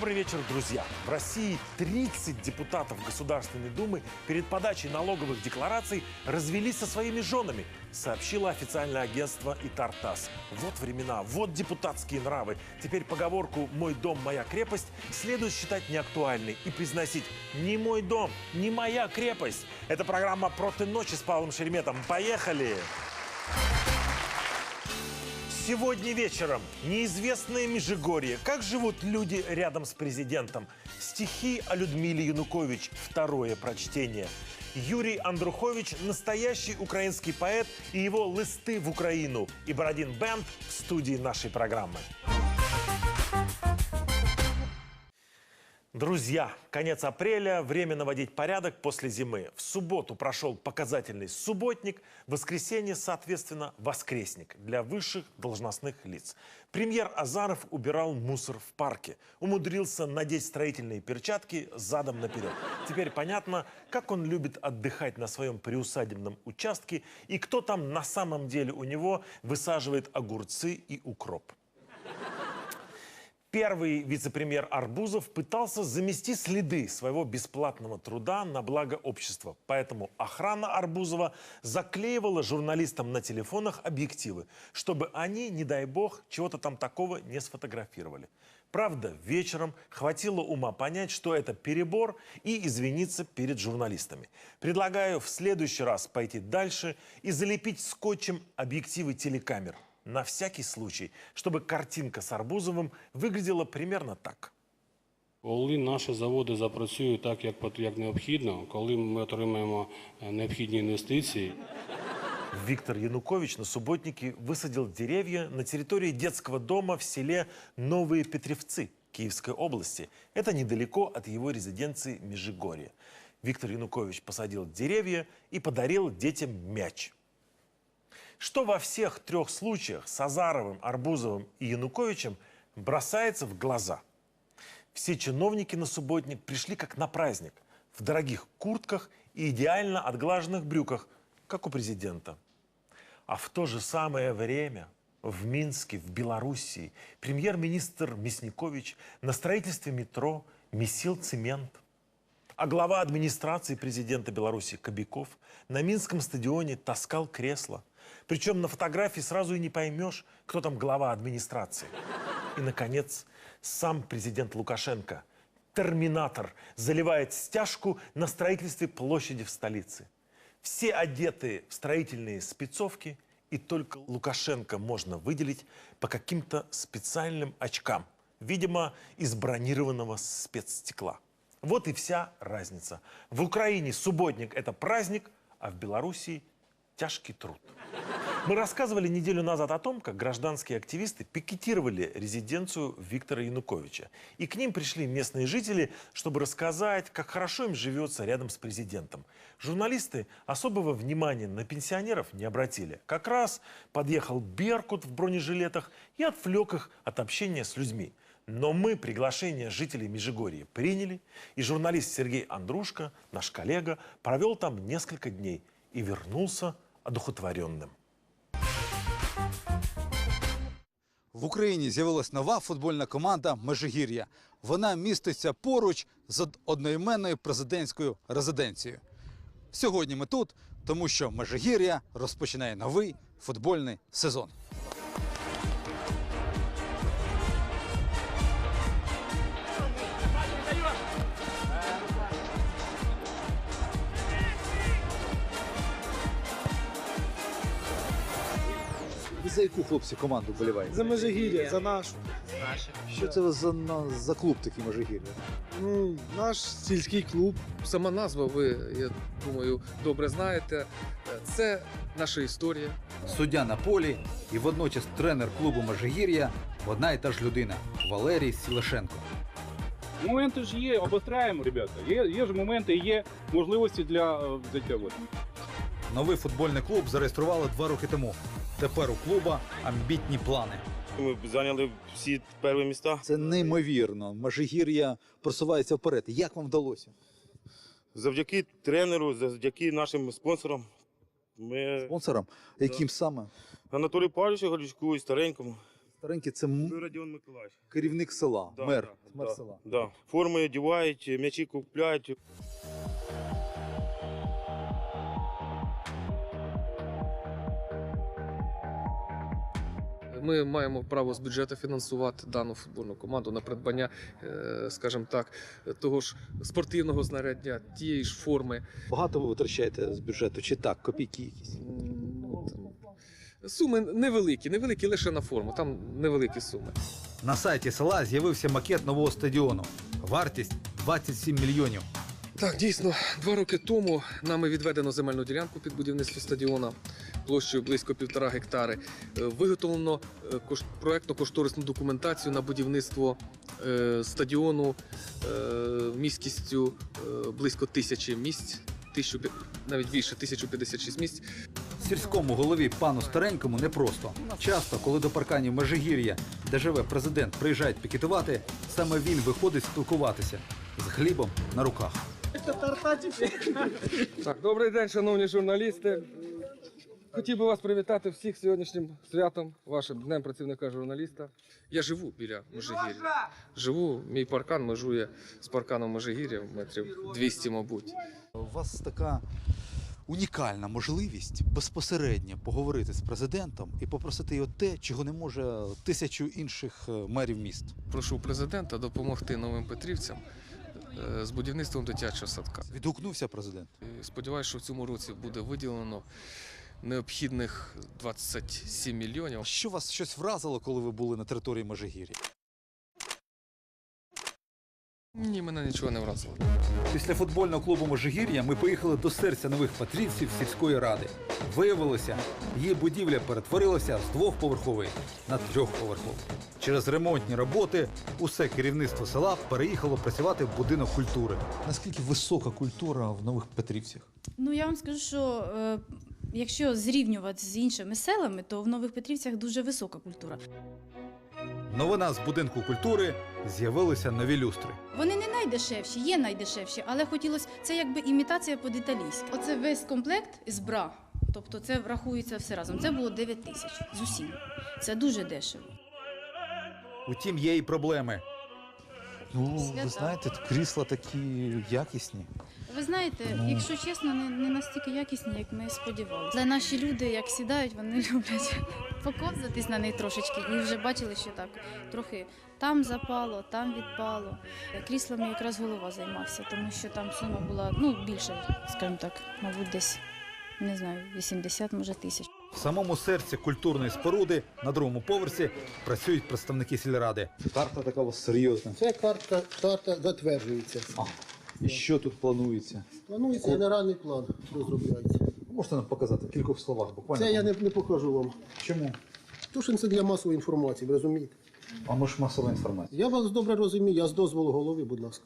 Добрый вечер, друзья. В России 30 депутатов Государственной Думы перед подачей налоговых деклараций развелись со своими женами, сообщило официальное агентство ИТАРТАСС. Вот времена, вот депутатские нравы. Теперь поговорку «мой дом, моя крепость» следует считать неактуальной и произносить «не мой дом, не моя крепость». Это программа «Проты ночи» с Павлом Шереметом. Поехали! Сегодня вечером неизвестное Межигорье. Как живут люди рядом с президентом? Стихи о Людмиле Янукович. Второе прочтение. Юрий Андрухович – настоящий украинский поэт и его «Листы в Украину». И Бородин Бенд в студии нашей программы. Друзья, конец апреля, время наводить порядок после зимы. В субботу прошел показательный субботник, в воскресенье, соответственно, воскресник для высших должностных лиц. Премьер Азаров убирал мусор в парке, умудрился надеть строительные перчатки задом наперед. Теперь понятно, как он любит отдыхать на своем приусадебном участке и кто там на самом деле у него высаживает огурцы и укроп. Первый вице-премьер Арбузов пытался замести следы своего бесплатного труда на благо общества. Поэтому охрана Арбузова заклеивала журналистам на телефонах объективы, чтобы они, не дай бог, чего-то там такого не сфотографировали. Правда, вечером хватило ума понять, что это перебор и извиниться перед журналистами. Предлагаю в следующий раз пойти дальше и залепить скотчем объективы телекамер – на всякий случай, чтобы картинка с Арбузовым выглядела примерно так. Коли наші заводи запрацюють так, як, пот- як необхідно, коли ми отримаємо е, необхідні інвестиції, Виктор Янукович на субботнике высадил деревья на территории детского дома в селе Новые Петревцы Киевской области. Это недалеко от его резиденции Межигорье. Виктор Янукович посадил деревья и подарил детям мяч. что во всех трех случаях с Азаровым, Арбузовым и Януковичем бросается в глаза? Все чиновники на субботник пришли как на праздник, в дорогих куртках и идеально отглаженных брюках, как у президента. А в то же самое время в Минске, в Белоруссии, премьер-министр Мясникович на строительстве метро месил цемент. А глава администрации президента Беларуси Кобяков на Минском стадионе таскал кресло. Причем на фотографии сразу и не поймешь, кто там глава администрации. И, наконец, сам президент Лукашенко, терминатор, заливает стяжку на строительстве площади в столице. Все одеты в строительные спецовки, и только Лукашенко можно выделить по каким-то специальным очкам, видимо, из бронированного спецстекла. Вот и вся разница. В Украине субботник – это праздник, а в Белоруссии – тяжкий труд. Мы рассказывали неделю назад о том, как гражданские активисты пикетировали резиденцию Виктора Януковича. И к ним пришли местные жители, чтобы рассказать, как хорошо им живется рядом с президентом. Журналисты особого внимания на пенсионеров не обратили. Как раз подъехал Беркут в бронежилетах и отвлек их от общения с людьми. Но мы приглашение жителей Межигорья приняли, и журналист Сергей Андрушко, наш коллега, провел там несколько дней и вернулся одухотворенным. В Україні з'явилась нова футбольна команда Межигір'я. Вона міститься поруч з одноіменною президентською резиденцією. Сьогодні ми тут, тому що Межигір'я розпочинає новий футбольний сезон. За яку хлопці команду вболіваєте? За Межигір'я, за нашу. Що це за, на- за клуб такий Межигір'я? Ну, наш сільський клуб. Сама назва, ви, я думаю, добре знаєте. Це наша історія. Суддя на полі і водночас тренер клубу Межигір'я одна і та ж людина Валерій Сілашенко. Моменти ж є, обостряємо, ребята. Є, є ж моменти, є можливості для е, взяття. Новий футбольний клуб зареєстрували два роки тому. Тепер у клуба амбітні плани. Ми зайняли всі перші міста. Це неймовірно. Межигір'я просувається вперед. Як вам вдалося? Завдяки тренеру, завдяки нашим спонсорам. Ми Спонсорам? Яким саме? Анатолію Павловичу Галічку і старенькому. Старенький це м- Радіон Миколаївич. керівник села, Да, мер, да, мер да, села. Да. Форми одягають, м'ячі купляють. Ми маємо право з бюджету фінансувати дану футбольну команду на придбання, е, скажімо так, того ж спортивного знаряддя, тієї ж форми. Багато ви витрачаєте з бюджету, чи так, копійки якісь? Суми невеликі, невеликі лише на форму, там невеликі суми. На сайті села з'явився макет нового стадіону. Вартість 27 мільйонів. Так, дійсно, два роки тому нами відведено земельну ділянку під будівництво стадіона площею близько півтора гектари. Е, Виготовлено е, кош- проектно-кошторисну документацію на будівництво е, стадіону міськістю близько тисячі місць, тисячу, навіть більше 1056 місць. Сільському голові пану старенькому непросто. Часто, коли до парканів Межигір'я, де живе президент, приїжджають пікетувати, саме він виходить спілкуватися з хлібом на руках. Так, добрий день, шановні журналісти. Хотів би вас привітати всіх сьогоднішнім святом, вашим днем працівника журналіста. Я живу біля Межигір'я. Живу, мій паркан межує з парканом Межигір'я метрів 200, мабуть. У вас така унікальна можливість безпосередньо поговорити з президентом і попросити його те, чого не може тисячу інших е, мерів міст. Прошу президента допомогти новим петрівцям е, з будівництвом дитячого садка. Відгукнувся президент. І Сподіваюсь, що в цьому році буде виділено необхідних 27 мільйонів. Що вас щось вразило, коли ви були на території Межигір'я? Ні, мене нічого не вразило. Після футбольного клубу Межигір'я ми поїхали до серця нових патрівців сільської ради. Виявилося, її будівля перетворилася з двохповерхової на трьохповерхову. Через ремонтні роботи усе керівництво села переїхало працювати в будинок культури. Наскільки висока культура в нових Петрівцях? Ну я вам скажу, що е, якщо зрівнювати з іншими селами, то в Нових Петрівцях дуже висока культура. Новина з будинку культури з'явилися нові люстри. Вони не найдешевші, є найдешевші, але хотілося це якби імітація по-деталійськи. Оце весь комплект з бра. Тобто це врахується все разом. Це було 9 тисяч з усім. Це дуже дешево. Утім, є і проблеми. Ну, Свята. ви знаєте, крісла такі якісні. Ви знаєте, Ну. якщо чесно, не, не настільки якісні, як ми сподівалися. Але наші люди, як сідають, вони люблять поковзатись на них трошечки. І вже бачили, що так трохи там запало, там відпало. Кріслами якраз голова займався, тому що там сума була ну більше, скажімо так, мабуть, десь не знаю, 80, може тисяч. В самому серці культурної споруди на другому поверсі працюють представники сільради. Карта така у вас серйозна. Це карта, карта затверджується. І що тут планується? Планується генеральний план, розробляється. Можете нам показати в кількох словах буквально? Це я не, не покажу вам. Чому? Тому що це для масової інформації, ви розумієте? А ми ж масова інформація. Я вас добре розумію, я з дозволу голови, будь ласка.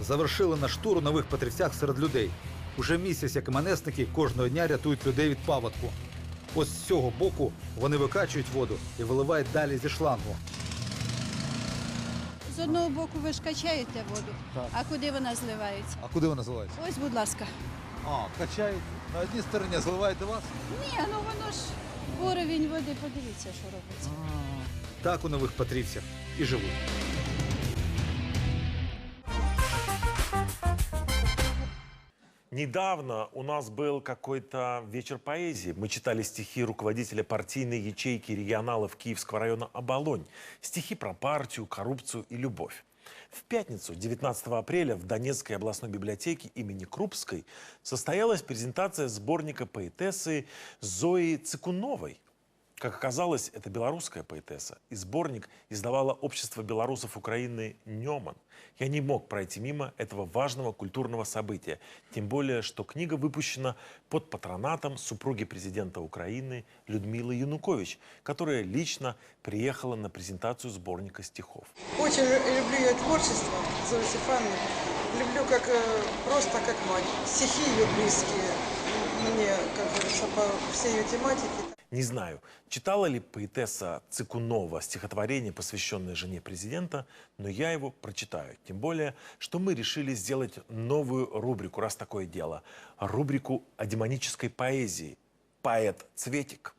Завершили наш тур у нових Петрівцях серед людей. Уже місяць, як МНСники, кожного дня рятують людей від паводку. Ось з цього боку вони викачують воду і виливають далі зі шлангу. З одного боку ви ж качаєте воду, а куди вона зливається? А куди вона зливається? Ось, будь ласка. А, качають на одній стороні, зливаєте вас. Ні, ну воно ж уровень води, подивіться, що робиться. Так у нових патрівцях і живуть. Недавно у нас был какой-то вечер поэзии. Мы читали стихи руководителя партийной ячейки регионалов Киевского района «Оболонь». Стихи про партию, коррупцию и любовь. В пятницу, 19 апреля, в Донецкой областной библиотеке имени Крупской состоялась презентация сборника поэтессы Зои Цикуновой. Как оказалось, это белорусская поэтесса, и сборник издавало Общество белорусов Украины «Неман». Я не мог пройти мимо этого важного культурного события, тем более, что книга выпущена под патронатом супруги президента Украины Людмилы Янукович, которая лично приехала на презентацию сборника стихов. Очень люблю ее творчество, Зоя Стефановна. Люблю как э, просто как мать. Стихи ее близкие. Мнение, как говорится, по всей ее тематике. Не знаю, читала ли поэтесса Цикунова стихотворение, посвященное жене президента, но я его прочитаю. Тем более, что мы решили сделать новую рубрику, раз такое дело. Рубрику о демонической поэзии. Поэт Цветик.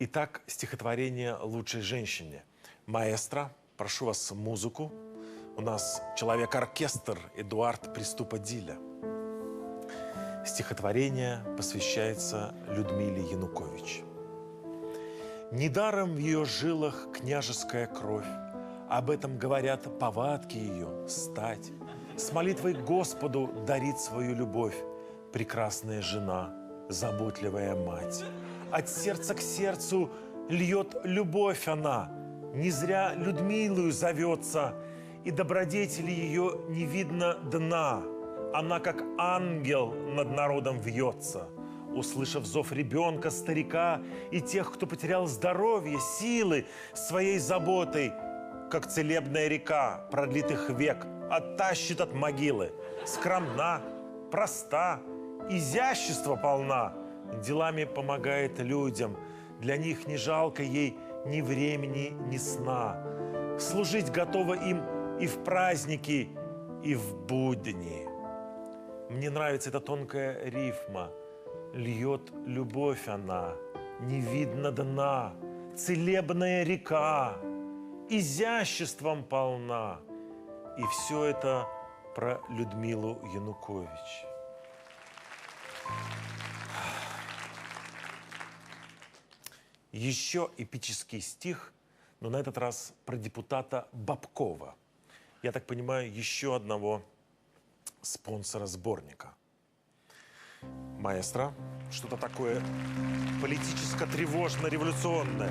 Итак, стихотворение лучшей женщине. Маэстро, прошу вас музыку. У нас человек-оркестр Эдуард Приступа Диля. Стихотворение посвящается Людмиле Янукович. Недаром в ее жилах княжеская кровь. Об этом говорят повадки ее, стать. С молитвой Господу дарит свою любовь прекрасная жена, заботливая мать. От сердца к сердцу льет любовь она. Не зря Людмилою зовется, и добродетели ее не видно дна. Она, как ангел, над народом вьется. Услышав зов ребенка, старика и тех, кто потерял здоровье, силы своей заботой, как целебная река продлитых век, оттащит от могилы. Скромна, проста, изящества полна, делами помогает людям. Для них не жалко ей ни времени, ни сна. Служить готова им и в праздники, и в будни. Мне нравится эта тонкая рифма. Льет любовь она, не видно дна, целебная река, изяществом полна. И все это про Людмилу Янукович. Еще эпический стих, но на этот раз про депутата Бабкова. Я так понимаю, еще одного спонсора сборника. Маэстро, что-то такое политическо-тревожно-революционное.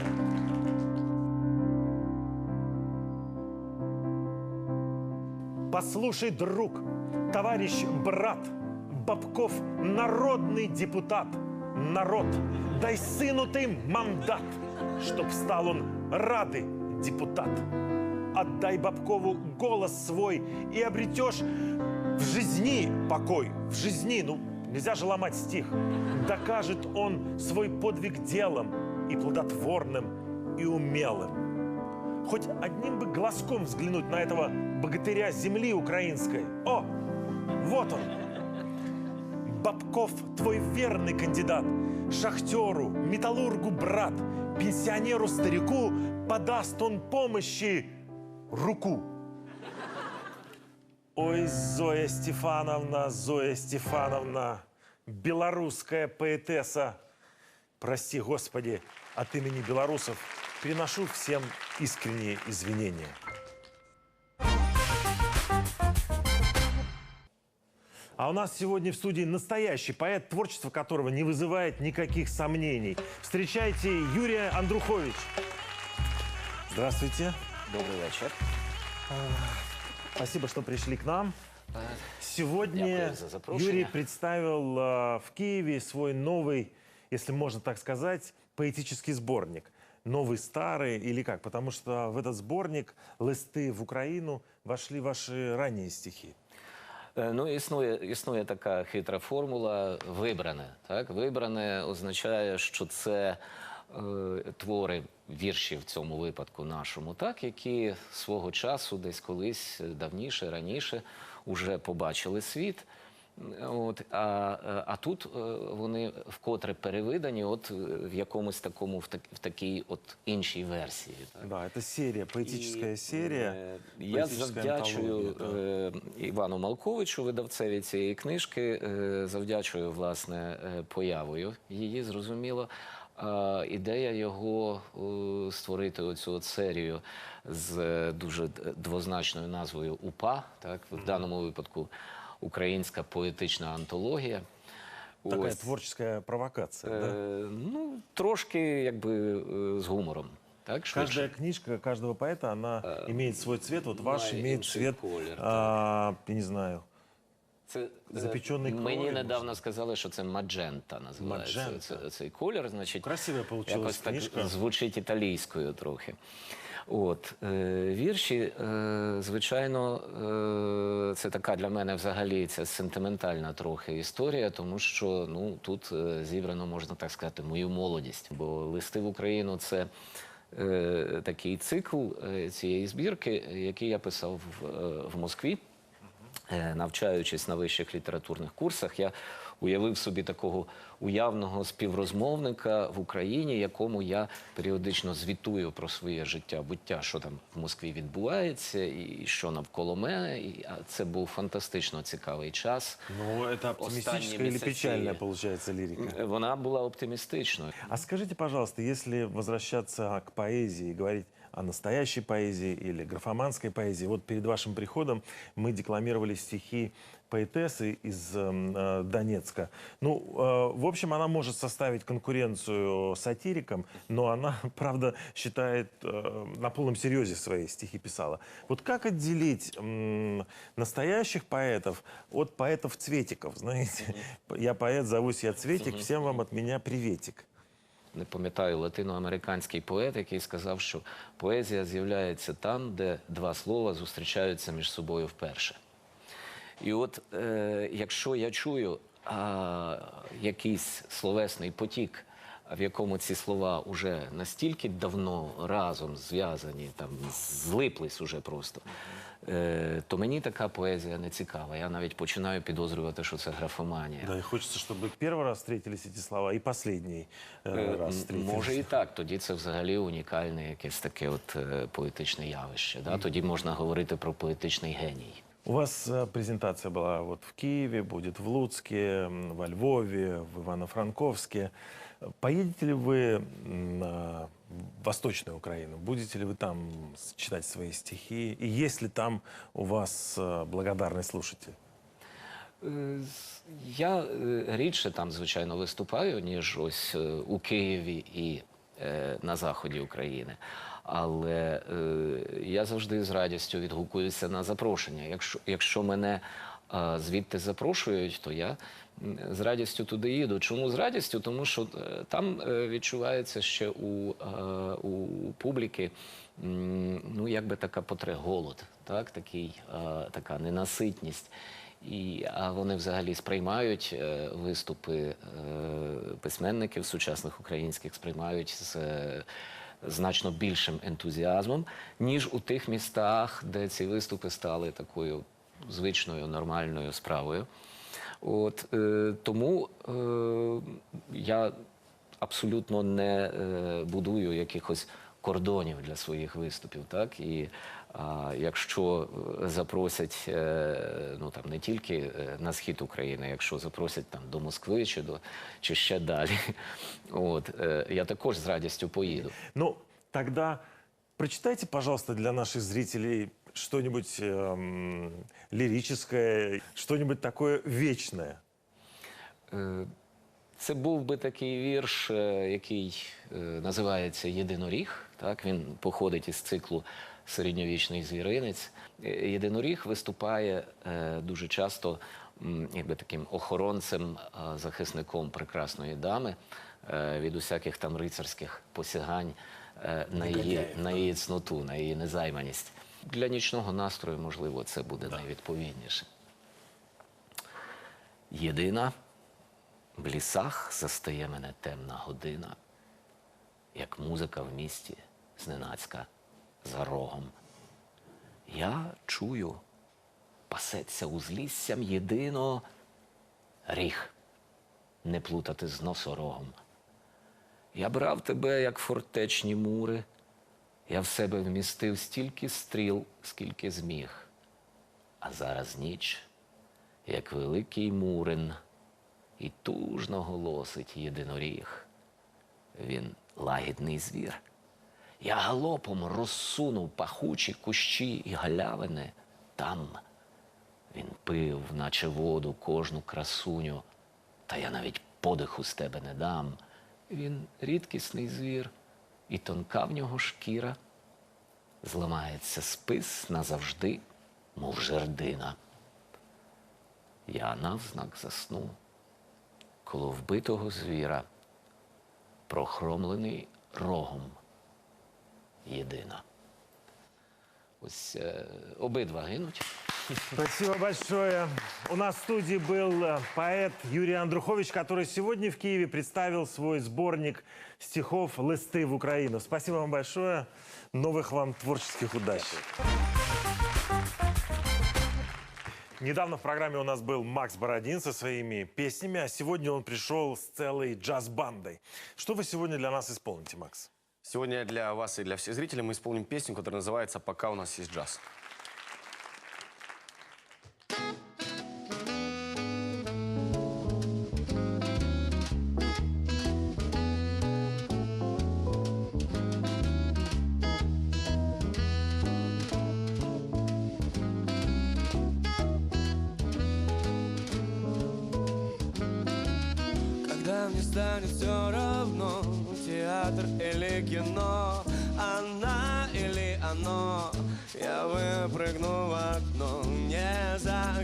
Послушай, друг, товарищ, брат, Бабков – народный депутат. Народ, дай сыну ты мандат, чтоб стал он рады депутат. Отдай Бабкову голос свой и обретешь в жизни покой. В жизни, ну, нельзя же ломать стих. Докажет он свой подвиг делом и плодотворным, и умелым. Хоть одним бы глазком взглянуть на этого богатыря земли украинской. О, вот он, Бабков твой верный кандидат. Шахтеру, металлургу брат, пенсионеру, старику подаст он помощи руку. Ой, Зоя Стефановна, Зоя Стефановна, белорусская поэтесса. Прости, Господи, от имени белорусов приношу всем искренние извинения. А у нас сегодня в студии настоящий поэт, творчество которого не вызывает никаких сомнений. Встречайте Юрия Андрухович. Здравствуйте. Добрый вечер. Спасибо, что пришли к нам. Сегодня Дякую за. Юрий представил э, в Киеве свой новый, если можно так сказать, поэтический сборник. Новый, старый или как? Потому что в этот сборник «Листы в Украину» вошли ваши ранние стихи. Е, Ну, існує, існує така хитра формула вибране. Так? Вибране означає, що це е, твори вірші в цьому випадку нашому, так, які свого часу, десь колись давніше, раніше, уже побачили світ. От, а, а тут е, вони вкотре перевидані, от е, в якомусь такому, в, так, в такій от іншій версії. Так? Да, это серия, поэтическая І, серия. е, Я завдячую да. е, Івану Малковичу, видавцеві цієї книжки. е, Завдячую власне появою її, зрозуміло. Ідея його е, створити оцю от серію з дуже двозначною назвою УПА, так в даному випадку українська поетична антологія. Такая Ось. творческая провокация. Е, да? Ну, трошки якби е, з гумором. Так. Каждая книжка каждого поэта, она имеет свой цвет. Вот ваш имеет цвет, колір, а, я не знаю, Це е, Запечений Мені недавно може? сказали, що це маджента називається. Маджента. Це, цей колір, значить, Красивая получилась якось так звучить італійською трохи. От е, вірші, е, звичайно, е, це така для мене взагалі це сентиментальна трохи історія, тому що ну тут зібрано, можна так сказати, мою молодість. Бо листи в Україну це е, такий цикл цієї збірки, який я писав в, в Москві. Е, навчаючись на вищих літературних курсах, я уявив собі такого уявного співрозмовника в Україні, якому я періодично звітую про своє життя, буття, що там в Москві відбувається, і що навколо мене. І, це був фантастично цікавий час. Ну, оптимистическая или місяці. печальная получается лирика? Вона була оптимістичною. А скажите, пожалуйста, если возвращаться к поэзии, говорить о настоящей поэзии или графоманской поэзии, вот перед вашим приходом мы декламировали стихи поэтессы из эм, э, Донецка. Ну, э, в общем, она может составить конкуренцию сатирикам, но она, правда, считает, э, на полном серьезе свои стихи писала. Вот как отделить м, настоящих поэтов от поэтов-цветиков, знаете? Я поэт, зовусь я Цветик, всем вам от меня приветик. Не пам'ятаю, латиноамериканський поет, який сказав, що поезія з'являється там, де два слова зустрічаються між собою вперше. І от е, якщо я чую а, якийсь словесний потік, в якому ці слова вже настільки давно разом зв'язані, там злиплись уже просто, е, то мені така поезія не цікава. Я навіть починаю підозрювати, що це графоманія. Да, и хочется, чтобы первый раз встретились эти слова и последний э, Е, раз м, встретились. Може і так. Тоді це взагалі унікальне якесь таке от е, поетичне явище. Да? Тоді можна говорити про поетичний геній. У вас э, презентация была вот в Киеве, будет в Луцке, м, во Львове, в Ивано-Франковске. Поедете ли вы на Восточную Украину? Будете ли вы там с- читать свои стихи? И есть ли там у вас э, благодарный слушатель? Е, з- Я е, рідше там, звичайно, виступаю, ніж ось е, у Києві і е, на заході України. Але е, я завжди з радістю відгукуюся на запрошення. Якщо, якщо мене е, звідти запрошують, то я з радістю туди їду. Чому з радістю? Тому що е, там е, відчувається ще у, е, у публіки ну, якби така потре голод, так? Такий, така ненаситність. І, а вони взагалі сприймають виступи письменників сучасних українських, сприймають з значно більшим ентузіазмом, ніж у тих містах, де ці виступи стали такою звичною нормальною справою. От е, тому е, я абсолютно не е, будую якихось кордонів для своїх виступів. Так? І а, якщо е, запросять е, ну, там, не тільки е, на схід України, якщо запросять там, до Москви чи, до, чи ще далі, от, е, я також з радістю поїду. Ну, тогда прочитайте, пожалуйста, для наших зрителей что-нибудь эм, лирическое, что-нибудь такое вечное. Е, Це був би такий вірш, е, який е, називається Єдиноріг. Так, він походить із циклу Середньовічний звіринець. Е, Єдиноріг виступає е, дуже часто м, якби таким охоронцем, е, захисником прекрасної дами е, від усяких там рицарських посягань е, на її, на її цноту, на її незайманість. Для нічного настрою, можливо, це буде найвідповідніше. Єдина в лісах застає мене темна година, як музика в місті зненацька за рогом. Я чую, пасеться узліссям єдино ріг, не плутати з носорогом. Я брав тебе, як фортечні мури, я в себе вмістив стільки стріл, скільки зміг. А зараз ніч, як великий мурин, і тужно голосить єдиноріг. Він лагідний звір. Я галопом розсунув пахучі кущі і галявини. Там він пив, наче воду, кожну красуню, та я навіть подиху з тебе не дам. Він рідкісний звір, і тонка в нього шкіра. Зламається спис назавжди, мов жердина. Я навзнак засну коло вбитого звіра, прохромлений рогом єдина. ось е, обидва гинуть. Спасибо большое. У нас в студии был э, поэт Юрий Андрухович, который сегодня в Киеве представил свой сборник стихов «Листы в Украину». Спасибо вам большое. Новых вам творческих удач. Недавно в программе у нас был Макс Бородин со своими песнями, а сегодня он пришел с целой джаз-бандой. Что вы сегодня для нас исполните, Макс? Сегодня для вас и для всех зрителей мы исполним песню, которая называется «Пока у нас есть джаз».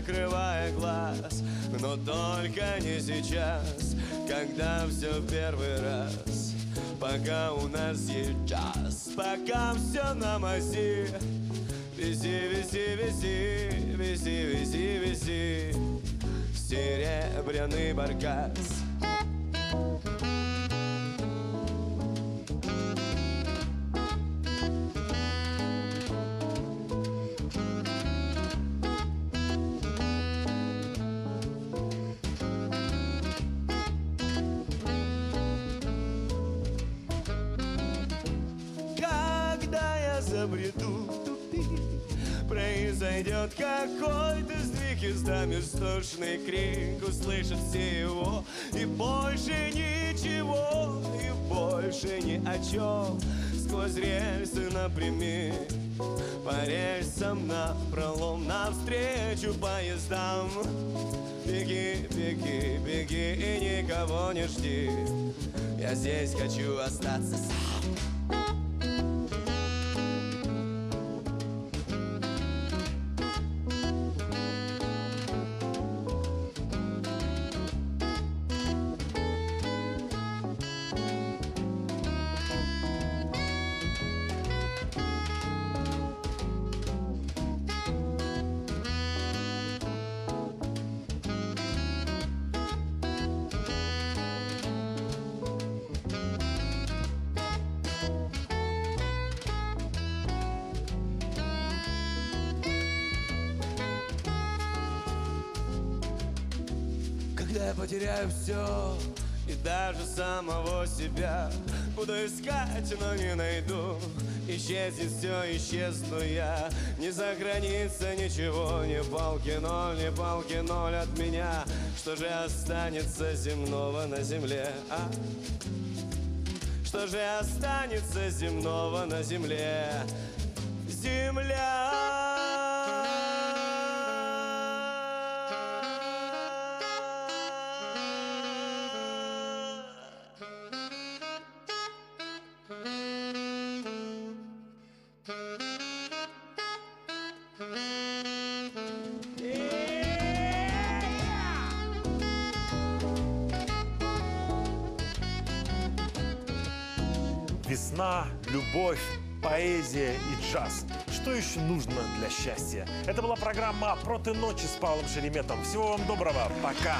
Закрывая глаз Но только не сейчас Когда все первый раз. Пока у нас есть час Пока все на мази. Вези, вези, вези Вези, вези, вези Серебряный баркас Издам истошный крик Услышат все его. И больше ничего И больше ни о чем Сквозь рельсы напрямик По рельсам на пролом Навстречу поездам. Беги, беги, беги И никого не жди. Я здесь хочу остаться сам я потеряю все и даже самого себя Буду искать, но не найду Исчезнет все, исчезну я Не сохранится ничего, ни палки ноль, ни палки ноль от меня Что же останется земного на земле, а? Что же останется земного на земле? Земля! любовь, поэзия и джаз. Что еще нужно для счастья? Это была программа «Проти ночи» с Павлом Шереметом. Всего вам доброго. Пока.